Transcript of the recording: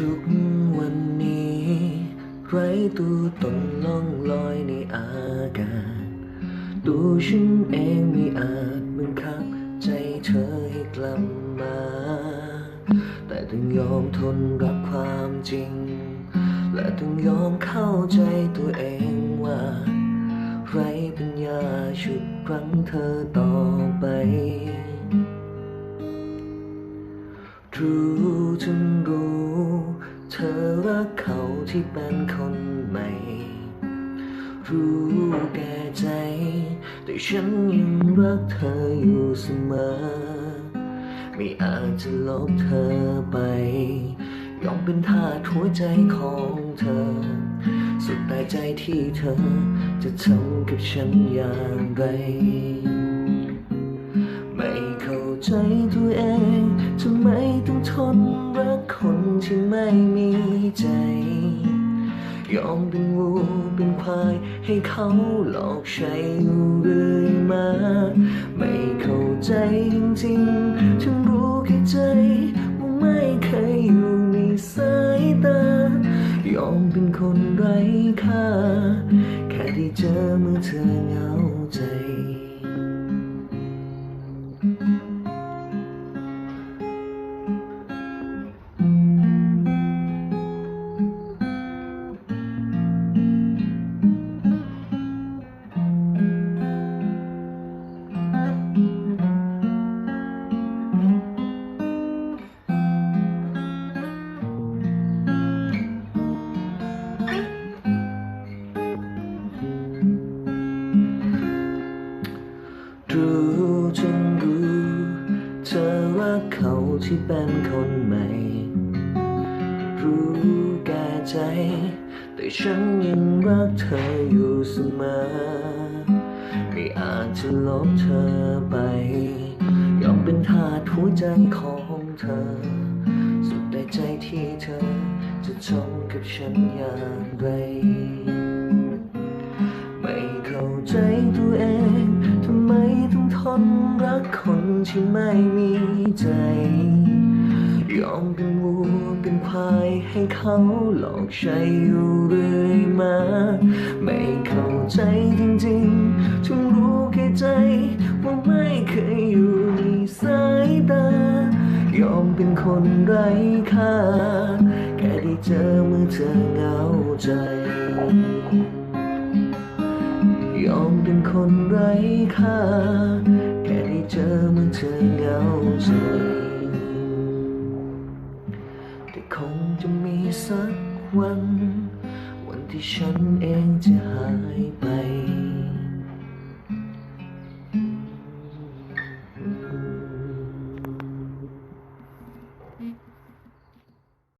ทุกวันนี้ ไร้ตัวตนล่องลอยในอากาศ ตัวฉันเองไม่อาจบังคับ ใจเธอให้กลับมา แต่ต้องยอมทนรับความจริง และต้องยอมเข้าใจตัวเองว่าไรปัญญาชุดรั้งเธอต่อไปรู้ทั้งรู้ เธอรักเขาที่เป็นคนใหม่ รู้แก่ใจ แต่ฉันยังรักเธออยู่เสมอ ไม่อาจจะลบเธอไป ยอมเป็นทาสหัวใจของเธอ สุดแต่ใจที่เธอจะทำกับฉันอย่างไร ไม่เข้าใจตัว ใจ ยอมเป็นวัวเป็นควาย ให้เขาหลอกใช้อยู่เรื่อยมา ไม่เข้าใจจริงๆฉันรู้แค่ใจว่าไม่เคยอยู่ในสายตา ยอมเป็นคนไร้ค่า แค่ได้เจอเมื่อเธอเหงาใจ ที่เป็นคนใหม่ รู้แก่ใจ แต่ฉันยังรักเธออยู่เสมอ ไม่อาจจะลบเธอไป ยอมเป็นทาสหัวใจของเธอ สุดแต่ใจที่เธอจะทำกับฉันอย่างไร ทนรักคนที่ไม่มีใจ ยอมเป็นวัวเป็นควายให้เขาหลอกใช้อยู่เรื่อยมา ไม่เข้าใจจริงๆฉันรู้แค่ใจ ว่าไม่เคยอยู่ในสายตา ยอมเป็นคนไร้ค่า แค่ได้เจอเมื่อเธอเหงาใจ ยอมเป็นคนไร้ค่า แค่ได้เจอเมื่อเธอเหงาใจ แต่คงจะมีสักวัน วันที่ฉันเองจะหายไป